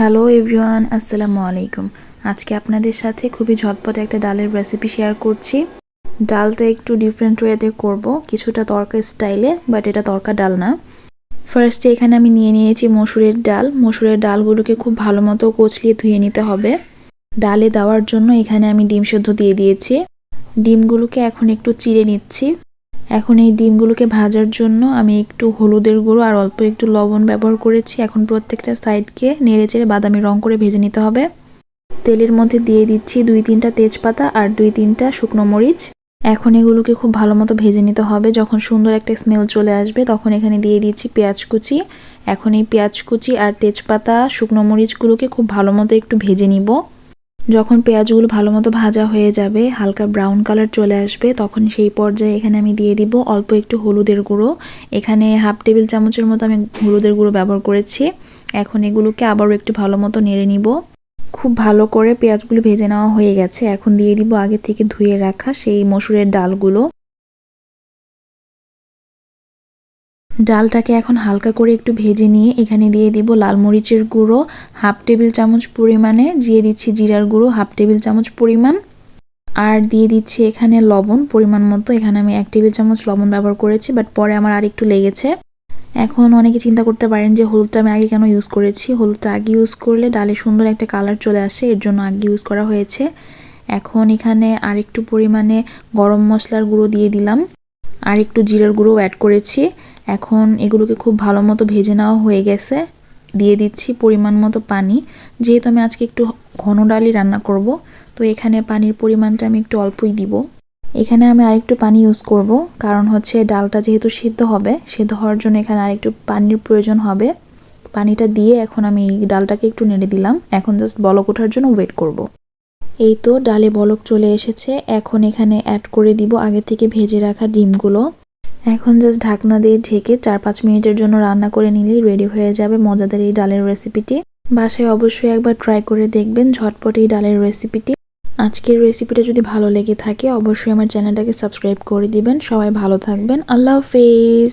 Hello everyone আসসালামু আলাইকুম আজকে আপনাদের সাথে খুবই ঝটপট একটা ডালের রেসিপি শেয়ার করছি। ডালটা একটু ডিফারেন্ট ওয়েতে করব। কিছুটা তরকা স্টাইলে বাট এটা তরকা ডাল না। ফার্স্টে এখানে আমি নিয়ে নিয়েছি মসুরের ডাল। মসুরের ডালগুলোকে খুব ভালো মতো কচলিয়ে ধুয়ে নিতে হবে। ডালে দেওয়ার জন্য এখানে আমি ডিম সেদ্ধ দিয়ে দিয়েছি। ডিমগুলোকে এখন একটু চিড়ে নিচ্ছি। এখন এই ডিমগুলোকে ভাজার জন্য আমি একটু হলুদের গুঁড়ো আর অল্প একটু লবণ ব্যবহার করেছি। এখন প্রত্যেকটা সাইডকে নেড়ে চেড়ে বাদামি রং করে ভেজে নিতে হবে। তেলের মধ্যে দিয়ে দিচ্ছি দুই তিনটা তেজপাতা আর দুই তিনটা শুকনো মরিচ। এখন এগুলোকে খুব ভালো মতো ভেজে নিতে হবে। যখন সুন্দর একটা স্মেল চলে আসবে তখন এখানে দিয়ে দিচ্ছি পেঁয়াজ কুচি। এখন এই পেঁয়াজ কুচি আর তেজপাতা শুকনো মরিচগুলোকে খুব ভালো মতো একটু ভেজে নিব। যখন পেঁয়াজগুলো ভালো মতো ভাজা হয়ে যাবে, হালকা ব্রাউন কালার চলে আসবে, তখন সেই পর্যায়ে এখানে আমি দিয়ে দিব অল্প একটু হলুদের গুঁড়ো। এখানে হাফ টেবিল চামচের মতো আমি হলুদের গুঁড়ো ব্যবহার করেছি। এখন এগুলোকে আবারও একটু ভালো মতো নেড়ে নিব। খুব ভালো করে পেঁয়াজগুলো ভেজে নেওয়া হয়ে গেছে। এখন দিয়ে দিব আগে থেকে ধুয়ে রাখা সেই মসুরের ডালগুলো। ডালটাকে এখন হালকা করে একটু ভেজে নিয়ে এখানে দিয়ে দিব লাল মরিচের গুঁড়ো, হাফ টেবিল চামচ পরিমাণে, দিয়ে দিচ্ছি জিরার গুঁড়ো, হাফ টেবিল চামচ পরিমাণ। আর দিয়ে দিচ্ছি এখানে লবণ, পরিমাণ মতো। এখানে আমি এক টেবিল চামচ লবণ ব্যবহার করেছি বাট পরে আমার আর একটু লেগেছে। এখন অনেকে চিন্তা করতে পারেন যে হলুদটা আমি আগে কেন ইউজ করেছি? হলুদটা আগে ইউজ করলে ডালে সুন্দর একটা কালার চলে আসে, এর জন্য আগে ইউজ করা হয়েছে। এখন এখানে আরেকটু পরিমাণে গরম মশলার গুঁড়ো দিয়ে দিলাম। আর একটু জিরার গুঁড়ো অ্যাড করেছি। এখন এগুলোকে খুব ভালো মতো ভেজে নেওয়া হয়ে গেছে। দিয়ে দিচ্ছি পরিমাণ মতো পানি। যেহেতু আমি আজকে একটু ঘন ডালই রান্না করব, তো এখানে পানির পরিমাণটা আমি একটু অল্পই দিব। এখানে আমি আরেকটু পানি ইউজ করব, কারণ হচ্ছে ডালটা যেহেতু সিদ্ধ হবে, সিদ্ধ হওয়ার জন্য এখানে আরেকটু পানির প্রয়োজন হবে। পানিটা দিয়ে এখন আমি ডালটাকে একটু নেড়ে দিলাম। এখন জাস্ট বলক ওঠার জন্য ওয়েট করব। এই তো ডালে বলক চলে এসেছে। এখন এখানে অ্যাড করে দিব আগে থেকে ভেজে রাখা ডিমগুলো। এখন জাস্ট ঢাকনা দিয়ে ঢেকে চার পাঁচ মিনিটের জন্য রান্না করে নিলেই রেডি হয়ে যাবে মজাদার এই ডালের রেসিপিটি বাসায় অবশ্যই একবার ট্রাই করে দেখবেন ঝটপট এই ডালের রেসিপিটি আজকের রেসিপিটা যদি ভালো লেগে থাকে, অবশ্যই আমার চ্যানেলটাকে সাবস্ক্রাইব করে দিবেন। সবাই ভালো থাকবেন। আল্লাহ হাফেজ।